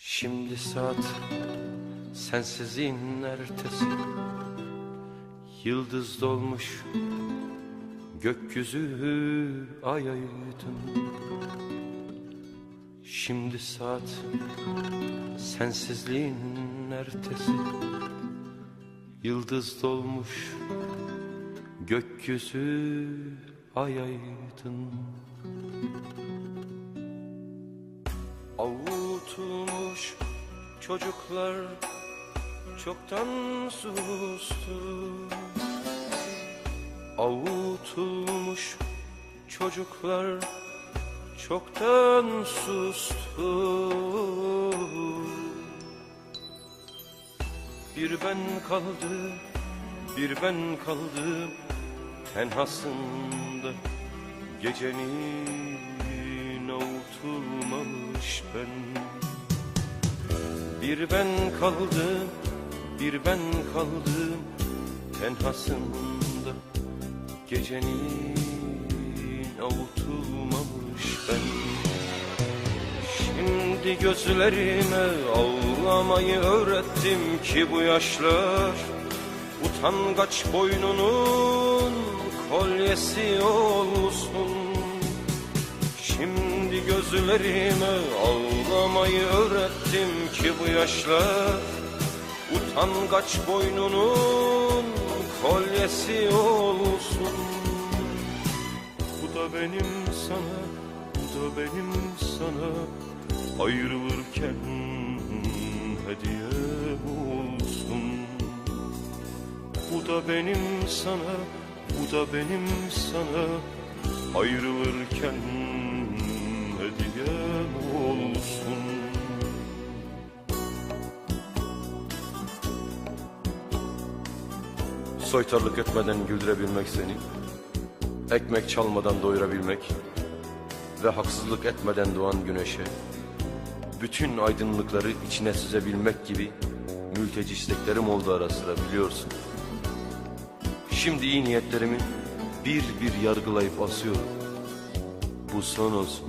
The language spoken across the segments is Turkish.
Şimdi saat sensizliğin ertesi Yıldız dolmuş gökyüzü ay aydın Şimdi saat sensizliğin ertesi Yıldız dolmuş gökyüzü ay aydın çocuklar çoktan sustu. Avutulmuş çocuklar çoktan sustu. Bir ben kaldı, bir ben kaldım tenhasında. Gecenin avutulmamış ben Bir ben kaldım, bir ben kaldım tenhasında. Gecenin avutulmamış ben. Şimdi gözlerime ağlamayı öğrettim ki bu yaşlar Utangaç boynunun kolyesi olsun Şimdi gözlerime ağlamayı öğrettim ki bu yaşlar Utangaç boynunun kolyesi olsun. Bu da benim sana, bu da benim sana Ayrılırken hediyem olsun. Bu da benim sana, bu da benim sana Ayrılırken hediyem olsun. Soytarlık etmeden güldürebilmek seni Ekmek çalmadan doyurabilmek Ve haksızlık etmeden doğan güneşe Bütün aydınlıkları içine süzebilmek gibi Mülteci isteklerim oldu ara sıra biliyorsun. Şimdi iyi niyetlerimi bir bir yargılayıp asıyorum. Bu son olsun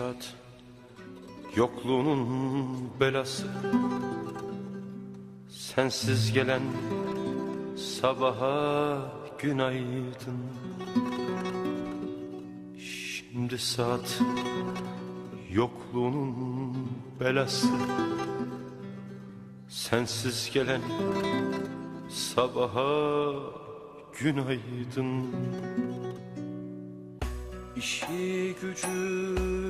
saat. Yokluğunun belası. Sensiz gelen sabaha günaydın. Şimdi saat. Yokluğunun belası. Sensiz gelen sabaha günaydın. İşi gücü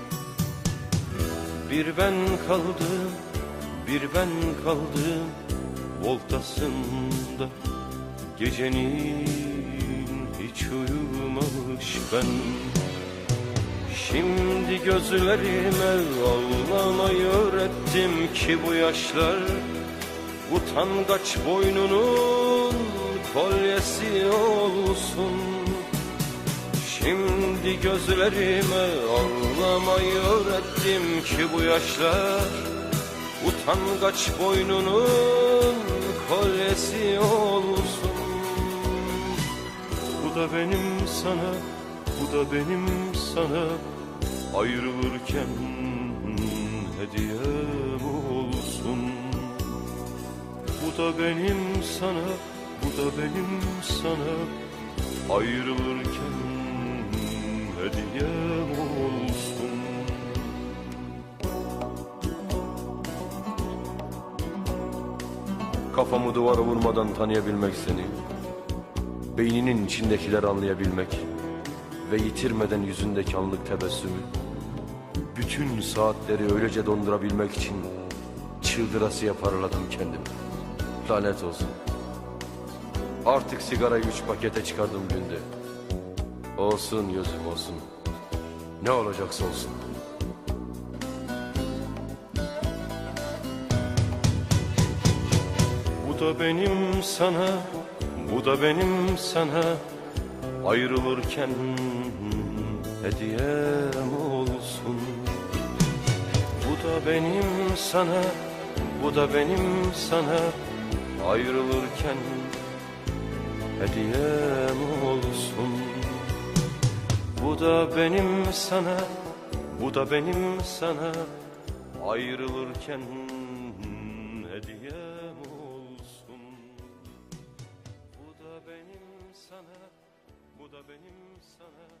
Bir ben kaldım, bir ben kaldım voltasında. Gecenin hiç uyumamış ben. Şimdi gözlerime ağlamayı öğrettim ki bu yaşlar Utangaç boynunun kolyesi olsun Şimdi gözlerime ağlamayı öğrettim ki bu yaşlar Utangaç boynunun kolyesi olsun. Bu da benim sana, bu da benim sana Ayrılırken hediyem olsun. Bu da benim sana, bu da benim sana Ayrılırken hediyem olsun Kafamı duvara vurmadan tanıyabilmek seni Beyninin içindekileri anlayabilmek Ve yitirmeden yüzündeki anlık tebessümü Bütün saatleri öylece dondurabilmek için Çıldırasıya paraladım kendimi. Lanet olsun. Artık sigarayı üç pakete çıkardım günde Olsun yüzüm olsun. Ne olacaksa olsun. Bu da benim sana, bu da benim sana. Ayrılırken hediyem olsun. Bu da benim sana, bu da benim sana. Ayrılırken hediyem olsun Bu da benim sana, bu da benim sana. Ayrılırken hediyem olsun. Bu da benim sana, bu da benim sana